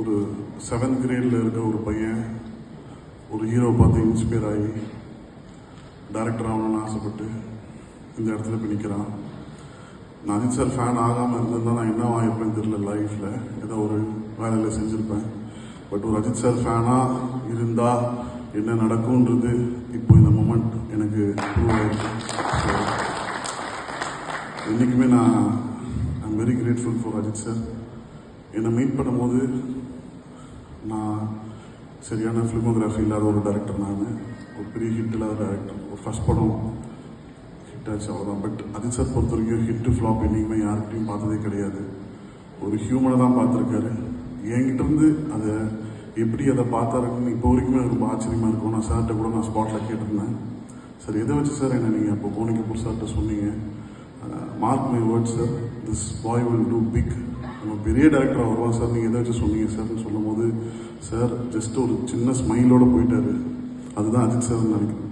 ஒரு செவன்த் கிரேடில் இருக்க ஒரு பையன் ஒரு ஹீரோ பார்த்து இன்ஸ்பயர் ஆகி டேரக்டர் ஆகணும்னு ஆசைப்பட்டு இந்த இடத்துல போய் நிற்கிறான் நான் அஜித் சார் ஃபேன் ஆகாமல் இருந்தால் நான் என்ன ஆகிருப்பேன்னு தெரியல லைஃப்பில் ஏதோ ஒரு வேலையில் செஞ்சுருப்பேன். பட் ஒரு அஜித் சார் ஃபேனாக இருந்தால் என்ன நடக்கும்ன்றது இப்போ இந்த மூமெண்ட் எனக்கு ப்ரூவ் ஆயிருக்கு. என்றைக்குமே நான் I'm very grateful for Ajith sir என்னை மீட் பண்ணும்போது நான் சரியான ஃபிலிமோகிராஃபி இல்லாத ஒரு டேரக்டர் நான். ஒரு பெரிய ஹிட் இல்லாத டேரக்டர் ஒரு ஃபஸ்ட் படம் ஹிட் ஆச்சு அவ்வளோதான் பட் அஜித் சார் பொறுத்த வரைக்கும் ஹிட்டு ஃப்ளாப் என்றைக்குமே யார்கிட்டையும் பார்த்ததே கிடையாது. ஒரு ஹியூமனை தான் பார்த்துருக்காரு. என்கிட்டருந்து அதை எப்படி அதை பார்த்தாருன்னு இப்போ வரைக்குமே எனக்கு ரொம்ப ஆச்சரியமாக இருக்கும். நான் சார்கிட்ட கூட நான் ஸ்பாட்டில் கேட்டிருந்தேன். சார் எதை வச்சு சார் என்ன நீங்கள் அப்போ போனிக்கு கபூர் சார்கிட்ட சொன்னீங்க? Mark my word sir this boy will do big நம்ம பெரிய டேரக்டராக வருவான் சார் நீங்கள் எதை வச்சு சொன்னீங்க சார்னு சொல்லும்போது சார் ஜஸ்ட் ஒரு சின்ன ஸ்மைலோடு போயிட்டாரு. அதுதான் அஜித் சார் நினைக்கிறேன்.